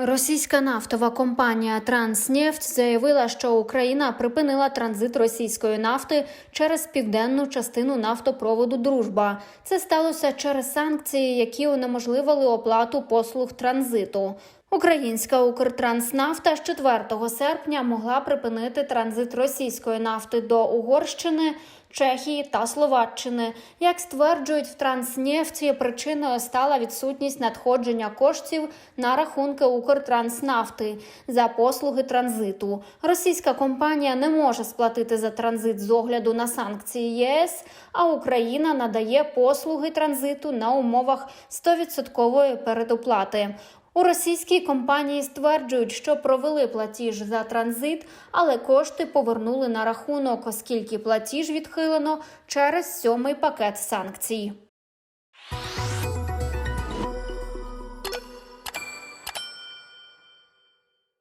Російська нафтова компанія Транснефть заявила, що Україна припинила транзит російської нафти через південну частину нафтопроводу Дружба. Це сталося через санкції, які унеможливили оплату послуг транзиту. Українська Укртранснафта з 4 серпня могла припинити транзит російської нафти до Угорщини, Чехії та Словаччини. Як стверджують в Транснефті, причиною стала відсутність надходження коштів на рахунки Укртранснафти за послуги транзиту. Російська компанія не може сплатити за транзит з огляду на санкції ЄС, а Україна надає послуги транзиту на умовах 100% передоплати. У російській компанії стверджують, що провели платіж за транзит, але кошти повернули на рахунок, оскільки платіж відхилено через сьомий пакет санкцій.